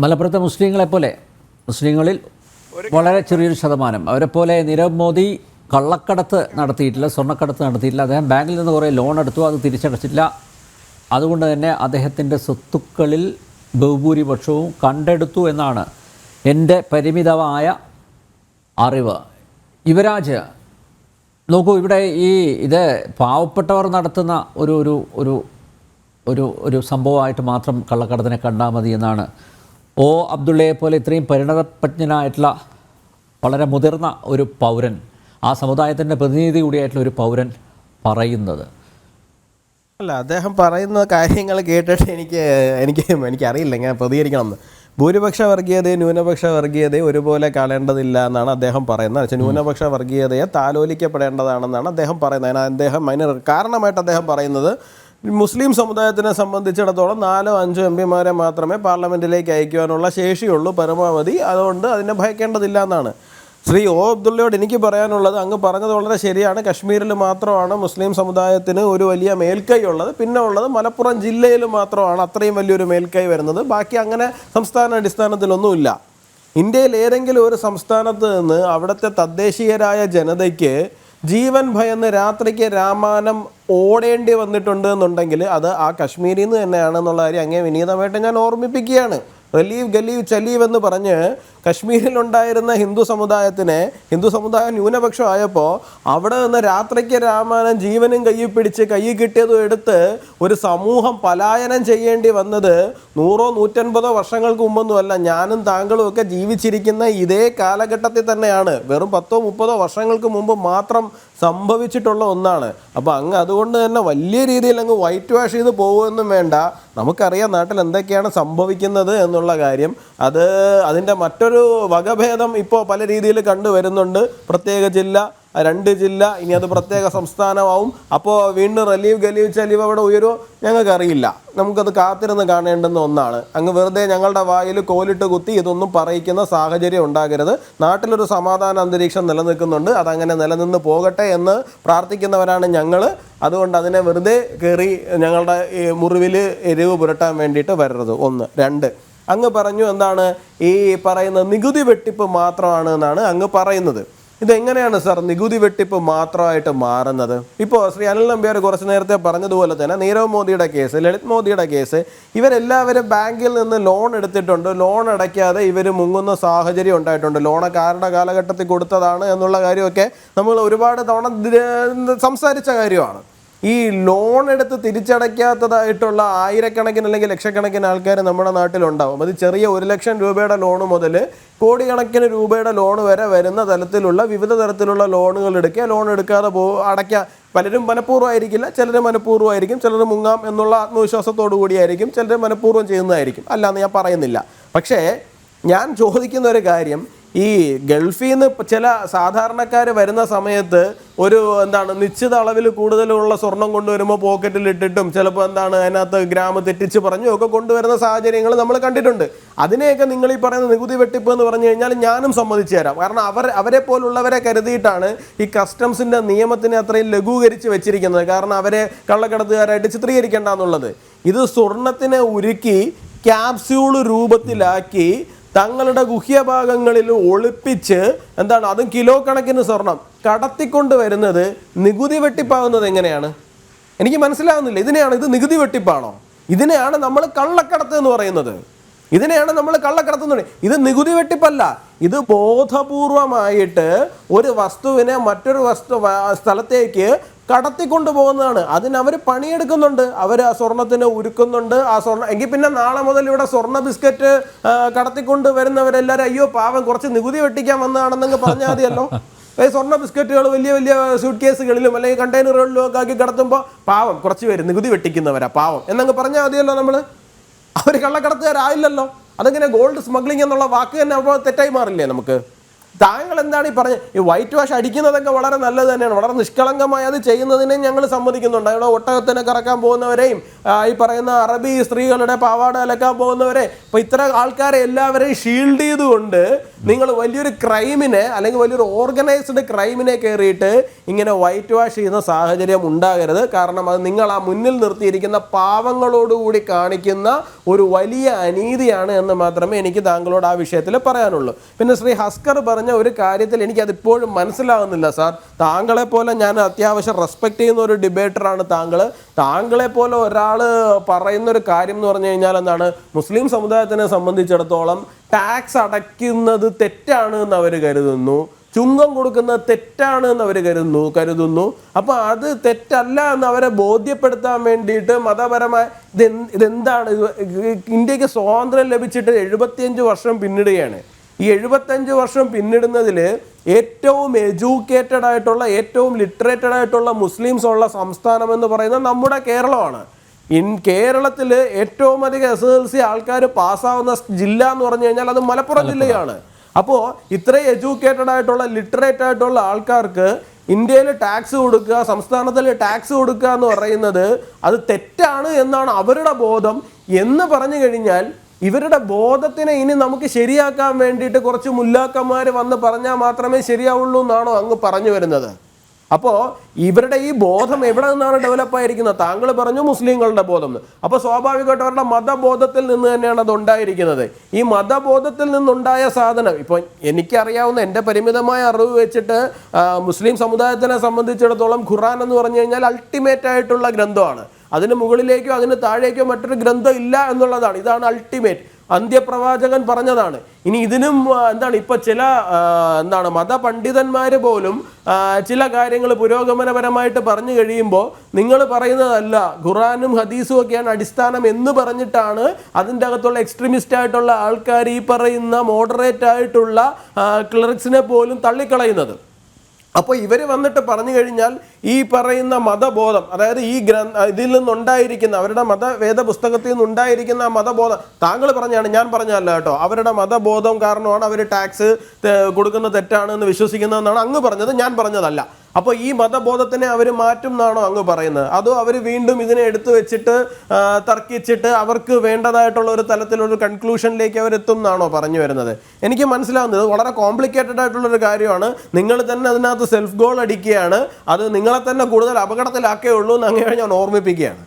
മലപ്പുറത്തെ മുസ്ലിങ്ങളെ പോലെ മുസ്ലിങ്ങളിൽ വളരെ ചെറിയൊരു ശതമാനം. അവരെ പോലെ നീരവ് മോദി കള്ളക്കടത്ത് നടത്തിയിട്ടില്ല സ്വർണക്കടത്ത് നടത്തിയിട്ടില്ല. അദ്ദേഹം ബാങ്കിൽ നിന്ന് കുറേ ലോൺ എടുത്തു അത് തിരിച്ചടച്ചിട്ടില്ല. അതുകൊണ്ട് തന്നെ അദ്ദേഹത്തിന്റെ സ്വത്തുക്കളിൽ ബഹുഭൂരിപക്ഷവും കണ്ടെടുത്തു എന്നാണ് എന്റെ പരിമിതമായ അറിവ്. യുവരാജ് നോക്കൂ ഇവിടെ ഈ ഇത് പാവപ്പെട്ടവർ നടത്തുന്ന ഒരു ഒരു ഒരു ഒരു ഒരു സംഭവമായിട്ട് മാത്രം കള്ളക്കടത്തിനെ കണ്ടാൽ മതി എന്നാണ് ഒ അബ്ദുള്ളയെ പോലെ ഇത്രയും പരിണതപ്രജ്ഞനായിട്ടുള്ള വളരെ മുതിർന്ന ഒരു പൗരൻ ആ സമുദായത്തിന്റെ പ്രതിനിധി കൂടിയായിട്ടുള്ള ഒരു പൗരൻ പറയുന്നത്. അല്ല അദ്ദേഹം പറയുന്ന കാര്യങ്ങൾ കേട്ടിട്ട് എനിക്ക് എനിക്ക് എനിക്കറിയില്ല ഞാൻ പ്രതികരിക്കണം. എന്ന് ഭൂരിപക്ഷ വർഗീയതയും ന്യൂനപക്ഷ വർഗീയതയും ഒരുപോലെ കാണേണ്ടതില്ല എന്നാണ് അദ്ദേഹം പറയുന്നത്. പക്ഷേ ന്യൂനപക്ഷ വർഗീയതയെ താലോലിക്കപ്പെടേണ്ടതാണെന്നാണ് അദ്ദേഹം പറയുന്നത്. അതിന് അദ്ദേഹം അതിന് കാരണമായിട്ട് അദ്ദേഹം പറയുന്നത് മുസ്ലിം സമുദായത്തിനെ സംബന്ധിച്ചിടത്തോളം നാലോ അഞ്ചോ എം പിമാരെ മാത്രമേ പാർലമെന്റിലേക്ക് അയക്കുവാനുള്ള ശേഷിയുള്ളൂ പരമാവധി. അതുകൊണ്ട് അതിനെ ഭയക്കേണ്ടതില്ല എന്നാണ്. ശ്രീ ഒ അബ്ദുള്ളയോട് എനിക്ക് പറയാനുള്ളത് അങ്ങ് പറഞ്ഞത് വളരെ ശരിയാണ്. കശ്മീരിൽ മാത്രമാണ് മുസ്ലിം സമുദായത്തിന് ഒരു വലിയ മേൽക്കൈ ഉള്ളത്. പിന്നെ ഉള്ളത് മലപ്പുറം ജില്ലയിൽ മാത്രമാണ് അത്രയും വലിയൊരു മേൽക്കൈ വരുന്നത്. ബാക്കി അങ്ങനെ സംസ്ഥാന അടിസ്ഥാനത്തിലൊന്നുമില്ല ഇന്ത്യയിൽ ഏതെങ്കിലും ഒരു സംസ്ഥാനത്ത് നിന്ന് അവിടുത്തെ തദ്ദേശീയരായ ജനതയ്ക്ക് ജീവൻ ഭയന്ന് രാത്രിക്ക് രാമാനം ഓടേണ്ടി വന്നിട്ടുണ്ട് എന്നുണ്ടെങ്കിൽ അത് ആ കശ്മീരിൽ നിന്ന് തന്നെയാണെന്നുള്ള കാര്യം അങ്ങേ വിനീതമായിട്ട് ഞാൻ ഓർമ്മിപ്പിക്കുകയാണ്. റലീവ് ഗലീവ് ചലീവ് എന്ന് പറഞ്ഞ് കശ്മീരിലുണ്ടായിരുന്ന ഹിന്ദു സമുദായത്തിനെ ഹിന്ദു സമുദായം ന്യൂനപക്ഷമായപ്പോൾ അവിടെ നിന്ന് രാത്രിക്ക് രാമായണം ജീവനും കയ്യിൽ പിടിച്ച് കയ്യിൽ കിട്ടിയതും എടുത്ത് ഒരു സമൂഹം പലായനം ചെയ്യേണ്ടി വന്നത് നൂറോ നൂറ്റൻപതോ വർഷങ്ങൾക്ക് മുമ്പൊന്നുമല്ല. ഞാനും താങ്കളും ഒക്കെ ജീവിച്ചിരിക്കുന്ന ഇതേ കാലഘട്ടത്തിൽ തന്നെയാണ്. വെറും പത്തോ മുപ്പതോ വർഷങ്ങൾക്ക് മുമ്പ് മാത്രം സംഭവിച്ചിട്ടുള്ള ഒന്നാണ്. അപ്പോൾ അങ്ങ് അതുകൊണ്ട് തന്നെ വലിയ രീതിയിൽ അങ്ങ് വൈറ്റ് വാഷ് ചെയ്ത് പോകുമെന്നും വേണ്ട. നമുക്കറിയാം നാട്ടിൽ എന്തൊക്കെയാണ് സംഭവിക്കുന്നത് എന്നുള്ള കാര്യം. അത് അതിന്റെ മറ്റൊരു വകഭേദം ഇപ്പോൾ പല രീതിയിൽ കണ്ടുവരുന്നുണ്ട്. പ്രത്യേക ജില്ല രണ്ട് ജില്ല ഇനി അത് പ്രത്യേക സംസ്ഥാനമാവും. അപ്പോൾ വീണ്ടും റിലീവ് ഗലീവ് ചലീവ് അവിടെ ഉയരുമോ ഞങ്ങൾക്കറിയില്ല. നമുക്കത് കാത്തിരുന്ന് കാണേണ്ടുന്ന ഒന്നാണ്. അങ്ങ് വെറുതെ ഞങ്ങളുടെ വായിൽ കോലിട്ട് കുത്തി ഇതൊന്നും പറയിക്കുന്ന സാഹചര്യം ഉണ്ടാകരുത്. നാട്ടിലൊരു സമാധാന അന്തരീക്ഷം നിലനിൽക്കുന്നുണ്ട്. അതങ്ങനെ നിലനിന്ന് പോകട്ടെ എന്ന് പ്രാർത്ഥിക്കുന്നവരാണ് ഞങ്ങൾ അതുകൊണ്ട് അതിനെ വെറുതെ കയറി ഞങ്ങളുടെ മുറിവിൽ എരിവ് പുരട്ടാൻ വേണ്ടിയിട്ട് വരരുത്. ഒന്ന്. രണ്ട്. അങ്ങ് പറഞ്ഞു എന്താണ്? ഈ പറയുന്ന നികുതി വെട്ടിപ്പ് മാത്രമാണ് എന്നാണ് അങ്ങ് പറയുന്നത്. ഇതെങ്ങനെയാണ് സാർ നികുതി വെട്ടിപ്പ് മാത്രമായിട്ട് മാറുന്നത്? ഇപ്പോൾ ശ്രീ അനിൽ നമ്പ്യാർ കുറച്ച് നേരത്തെ പറഞ്ഞതുപോലെ തന്നെ നീരവ് മോദിയുടെ കേസ് ലളിത് മോദിയുടെ കേസ് ഇവരെല്ലാവരും ബാങ്കിൽ നിന്ന് ലോൺ എടുത്തിട്ടുണ്ട്. ലോൺ അടയ്ക്കാതെ ഇവർ മുങ്ങുന്ന സാഹചര്യം ഉണ്ടായിട്ടുണ്ട്. ലോണൊക്കെ ആരുടെ കാലഘട്ടത്തിൽ കൊടുത്തതാണ് എന്നുള്ള കാര്യമൊക്കെ നമ്മൾ ഒരുപാട് തവണ സംസാരിച്ച കാര്യമാണ്. ഈ ലോൺ എടുത്ത് തിരിച്ചടയ്ക്കാത്തതായിട്ടുള്ള ആയിരക്കണക്കിന് അല്ലെങ്കിൽ ലക്ഷക്കണക്കിന് ആൾക്കാർ നമ്മുടെ നാട്ടിലുണ്ടാവും. അത് ചെറിയ ഒരു ലക്ഷം രൂപയുടെ ലോൺ മുതൽ കോടിക്കണക്കിന് രൂപയുടെ ലോൺ വരെ വരുന്ന തലത്തിലുള്ള വിവിധ തരത്തിലുള്ള ലോണുകൾ എടുക്കുക. ലോൺ എടുക്കാതെ പോ അടയ്ക്കുക പലരും മനഃപൂർവമായിരിക്കില്ല. ചിലർ മനഃപൂർവമായിരിക്കും. ചിലർ മുങ്ങാം എന്നുള്ള ആത്മവിശ്വാസത്തോടു കൂടിയായിരിക്കും ചിലർ മനഃപൂർവം ചെയ്യുന്നതായിരിക്കും. അല്ലാന്ന് ഞാൻ പറയുന്നില്ല. പക്ഷേ ഞാൻ ചോദിക്കുന്ന ഒരു കാര്യം ഈ ഗൾഫിൽ നിന്ന് ചില സാധാരണക്കാർ വരുന്ന സമയത്ത് ഒരു എന്താണ് നിശ്ചിത അളവിൽ കൂടുതലുള്ള സ്വർണം കൊണ്ടുവരുമ്പോൾ പോക്കറ്റിൽ ഇട്ടിട്ടും ചിലപ്പോൾ എന്താണ് അതിനകത്ത് ഗ്രാമ തെറ്റിച്ച് പറഞ്ഞും ഒക്കെ കൊണ്ടുവരുന്ന സാഹചര്യങ്ങൾ നമ്മൾ കണ്ടിട്ടുണ്ട്. അതിനെയൊക്കെ നിങ്ങൾ ഈ പറയുന്ന നികുതി വെട്ടിപ്പ് എന്ന് പറഞ്ഞു കഴിഞ്ഞാൽ ഞാനും സമ്മതിച്ചു തരാം. കാരണം അവർ അവരെ പോലുള്ളവരെ കരുതിയിട്ടാണ് ഈ കസ്റ്റംസിന്റെ നിയമത്തിനെ അത്രയും ലഘൂകരിച്ച് വെച്ചിരിക്കുന്നത്. കാരണം അവരെ കള്ളക്കടത്തുകാരായിട്ട് ചിത്രീകരിക്കേണ്ട എന്നുള്ളത്. ഇത് സ്വർണത്തിനെ ഉരുക്കി ക്യാപ്സ്യൂൾ രൂപത്തിലാക്കി തങ്ങളുടെ ഗുഹ്യഭാഗങ്ങളിൽ ഒളിപ്പിച്ച് എന്താണ് അതും കിലോ കണക്കിന് സ്വർണം കടത്തിക്കൊണ്ട് വരുന്നത് നികുതി വെട്ടിപ്പാകുന്നത് എങ്ങനെയാണ്? എനിക്ക് മനസ്സിലാകുന്നില്ല ഇതിനെയാണ് ഇത് നികുതി വെട്ടിപ്പാണോ? ഇതിനെയാണ് നമ്മൾ കള്ളക്കടത്ത് എന്ന് പറയുന്നത്. ഇതിനെയാണ് നമ്മൾ കള്ളക്കടത്ത് എന്ന് പറയുന്നത്. ഇത് നികുതി വെട്ടിപ്പല്ല. ഇത് ബോധപൂർവമായിട്ട് ഒരു വസ്തുവിനെ മറ്റൊരു വസ്തു സ്ഥലത്തേക്ക് കടത്തിക്കൊണ്ട് പോകുന്നതാണ് അതിന് അവർ പണിയെടുക്കുന്നുണ്ട്. അവർ ആ സ്വർണത്തിന് ഉരുക്കുന്നുണ്ട്. ആ സ്വർണം എങ്കിൽ പിന്നെ നാളെ മുതൽ ഇവിടെ സ്വർണ ബിസ്ക്കറ്റ് കടത്തിക്കൊണ്ട് വരുന്നവരെല്ലാവരും അയ്യോ പാവം കുറച്ച് നികുതി വെട്ടിക്കാൻ വന്നതാണെന്നങ്ങ് പറഞ്ഞാൽ മതിയല്ലോ. സ്വർണ ബിസ്ക്കറ്റുകൾ വലിയ വലിയ സൂട്ട് കേസുകളിലും അല്ലെങ്കിൽ കണ്ടെയ്നറുകളിലും ഒക്കെ ആക്കി കടത്തുമ്പോൾ പാവം കുറച്ച് പേര് നികുതി വെട്ടിക്കുന്നവരാ പാവം എന്നങ്ങ് പറഞ്ഞാൽ മതിയല്ലോ നമ്മൾ അവർ കള്ളക്കടത്തുകാരായില്ലല്ലോ. അതെങ്ങനെ ഗോൾഡ് സ്മഗ്ലിംഗ് എന്നുള്ള വാക്ക് തന്നെ അപ്പോൾ തെറ്റായി മാറില്ലേ നമുക്ക്? താങ്കൾ എന്താണ് ഈ പറഞ്ഞത് ഈ വൈറ്റ് വാഷ് അടിക്കുന്നതൊക്കെ വളരെ നല്ലത് തന്നെയാണ്. വളരെ നിഷ്കളങ്കമായി അത് ചെയ്യുന്നതിനെ ഞങ്ങൾ സമ്മതിക്കുന്നുണ്ട്. അവിടെ ഒട്ടകത്തിനെ കറക്കാൻ പോകുന്നവരെയും ഈ പറയുന്ന അറബി സ്ത്രീകളുടെ പാവാട അലക്കാൻ പോകുന്നവരെ ഇപ്പം ഇത്ര ആൾക്കാരെ എല്ലാവരെയും ഷീൽഡ് ചെയ്തുകൊണ്ട് നിങ്ങൾ വലിയൊരു ക്രൈമിനെ അല്ലെങ്കിൽ വലിയൊരു ഓർഗനൈസ്ഡ് ക്രൈമിനെ കയറിയിട്ട് ഇങ്ങനെ വൈറ്റ് വാഷ് ചെയ്യുന്ന സാഹചര്യം ഉണ്ടാകരുത്. കാരണം അത് നിങ്ങൾ ആ മുന്നിൽ നിർത്തിയിരിക്കുന്ന പാവങ്ങളോടുകൂടി കാണിക്കുന്ന ഒരു വലിയ അനീതിയാണ് എന്ന് മാത്രമേ എനിക്ക് താങ്കളോട് ആ വിഷയത്തിൽ പറയാനുള്ളൂ. പിന്നെ ശ്രീ ഹസ്കർ പറഞ്ഞ ഒരു കാര്യത്തിൽ എനിക്ക് അതിപ്പോഴും മനസ്സിലാകുന്നില്ല സാർ. താങ്കളെ പോലെ ഞാൻ അത്യാവശ്യം റെസ്പെക്ട് ചെയ്യുന്ന ഒരു ഡിബേറ്ററാണ് താങ്കൾ താങ്കളെ. പോലെ ഒരാൾ പറയുന്ന ഒരു കാര്യം എന്ന് പറഞ്ഞു കഴിഞ്ഞാൽ എന്താണ്? മുസ്ലിം സമുദായത്തിനെ സംബന്ധിച്ചിടത്തോളം ടാക്സ് അടയ്ക്കുന്നത് തെറ്റാണ് എന്ന് അവർ കരുതുന്നു. ചുങ്കം കൊടുക്കുന്നത് തെറ്റാണ് എന്ന് അവർ കരുതുന്നു കരുതുന്നു. അപ്പോൾ അത് തെറ്റല്ല എന്ന് അവരെ ബോധ്യപ്പെടുത്താൻ വേണ്ടിയിട്ട് മതപരമായ ഇതെന്താണ്? ഇത് ഇന്ത്യയ്ക്ക് സ്വാതന്ത്ര്യം ലഭിച്ചിട്ട് എഴുപത്തിയഞ്ച് വർഷം പിന്നിടുകയാണ്. ഈ എഴുപത്തഞ്ച് വർഷം പിന്നിടുന്നതിൽ ഏറ്റവും എഡ്യൂക്കേറ്റഡ് ആയിട്ടുള്ള ഏറ്റവും ലിറ്ററേറ്റഡ് ആയിട്ടുള്ള മുസ്ലിംസ് ഉള്ള സംസ്ഥാനം എന്ന് പറയുന്നത് നമ്മുടെ കേരളമാണ്. ഇൻ കേരളത്തിൽ ഏറ്റവും അധികം എസ് എൽ സി ആൾക്കാർ പാസ്സാവുന്ന ജില്ല എന്ന് പറഞ്ഞു കഴിഞ്ഞാൽ അത് മലപ്പുറം ജില്ലയാണ്. അപ്പോൾ ഇത്രയും എഡ്യൂക്കേറ്റഡ് ആയിട്ടുള്ള ലിറ്ററേറ്റ് ആയിട്ടുള്ള ആൾക്കാർക്ക് ഇന്ത്യയിൽ ടാക്സ് കൊടുക്കുക സംസ്ഥാനത്തിൽ ടാക്സ് കൊടുക്കുക എന്ന് പറയുന്നത് അത് തെറ്റാണ് എന്നാണ് അവരുടെ ബോധം എന്ന് പറഞ്ഞു കഴിഞ്ഞാൽ ഇവരുടെ ബോധത്തിനെ ഇനി നമുക്ക് ശരിയാക്കാൻ വേണ്ടിയിട്ട് കുറച്ച് മുല്ലാക്കന്മാർ വന്ന് പറഞ്ഞാൽ മാത്രമേ ശരിയാവുള്ളൂ എന്നാണോ അങ്ങ് പറഞ്ഞു വരുന്നത്? അപ്പോൾ ഇവരുടെ ഈ ബോധം എവിടെ നിന്നാണ് ഡെവലപ്പ് ആയിരിക്കുന്നത്? താങ്കൾ പറഞ്ഞു മുസ്ലിങ്ങളുടെ ബോധം. അപ്പോൾ സ്വാഭാവികമായിട്ട് അവരുടെ മതബോധത്തിൽ നിന്ന് തന്നെയാണ് അത് ഉണ്ടായിരിക്കുന്നത്. ഈ മതബോധത്തിൽ നിന്നുണ്ടായ സാധനം ഇപ്പോൾ എനിക്കറിയാവുന്ന എന്റെ പരിമിതമായ അറിവ് വെച്ചിട്ട് മുസ്ലിം സമുദായത്തിനെ സംബന്ധിച്ചിടത്തോളം ഖുറാൻ എന്ന് പറഞ്ഞു കഴിഞ്ഞാൽ അൾട്ടിമേറ്റ് ആയിട്ടുള്ള ഗ്രന്ഥമാണ്. അതിന് മുകളിലേക്കോ അതിന് താഴേക്കോ മറ്റൊരു ഗ്രന്ഥം ഇല്ല എന്നുള്ളതാണ്. ഇതാണ് അൾട്ടിമേറ്റ് അന്ത്യപ്രവാചകൻ പറഞ്ഞതാണ്. ഇനി ഇതിനും എന്താണ് ഇപ്പൊ ചില എന്താണ് മതപണ്ഡിതന്മാർ പോലും ചില കാര്യങ്ങൾ പുരോഗമനപരമായിട്ട് പറഞ്ഞു കഴിയുമ്പോൾ നിങ്ങൾ പറയുന്നതല്ല ഖുറാനും ഹദീസും ഒക്കെയാണ് അടിസ്ഥാനം എന്ന് പറഞ്ഞിട്ടാണ് അതിന്റെ അകത്തുള്ള എക്സ്ട്രീമിസ്റ്റ് ആയിട്ടുള്ള ആൾക്കാർ ഈ പറയുന്ന മോഡറേറ്റ് ആയിട്ടുള്ള ക്ലറിക്സിനെ പോലും തള്ളിക്കളയുന്നത്. അപ്പോൾ ഇവർ വന്നിട്ട് പറഞ്ഞു കഴിഞ്ഞാൽ ഈ പറയുന്ന മതബോധം അതായത് ഈ ഗ്രന്ഥ ഇതിൽ നിന്നുണ്ടായിരിക്കുന്ന അവരുടെ മതവേദ പുസ്തകത്തിൽ നിന്നുണ്ടായിരിക്കുന്ന മതബോധം താങ്കൾ പറഞ്ഞാണ് ഞാൻ പറഞ്ഞല്ല കേട്ടോ അവരുടെ മതബോധം കാരണമാണ് അവർ ടാക്സ് കൊടുക്കുന്ന തെറ്റാണ് എന്ന് വിശ്വസിക്കുന്നതെന്നാണ് അങ്ങ് പറഞ്ഞത് ഞാൻ പറഞ്ഞതല്ല. അപ്പോൾ ഈ മതബോധത്തിനെ അവർ മാറ്റും എന്നാണോ അങ്ങ് പറയുന്നത്? അതോ അവർ വീണ്ടും ഇതിനെ എടുത്തു വെച്ചിട്ട് തർക്കിച്ചിട്ട് അവർക്ക് വേണ്ടതായിട്ടുള്ള ഒരു തലത്തിലുള്ള കൺക്ലൂഷനിലേക്ക് അവരെത്തും എന്നാണോ പറഞ്ഞു വരുന്നത്? എനിക്ക് മനസ്സിലാവുന്നത് വളരെ കോംപ്ലിക്കേറ്റഡ് ആയിട്ടുള്ള ഒരു കാര്യമാണ്. നിങ്ങൾ തന്നെ അതിനകത്ത് സെൽഫ് ഗോൾ അടിക്കുകയാണ്. അത് നിങ്ങളെ തന്നെ കൂടുതൽ അപകടത്തിലാക്കേ ഉള്ളൂ എന്ന് അങ്ങനെ ഞാൻ ഓർമ്മിപ്പിക്കുകയാണ്.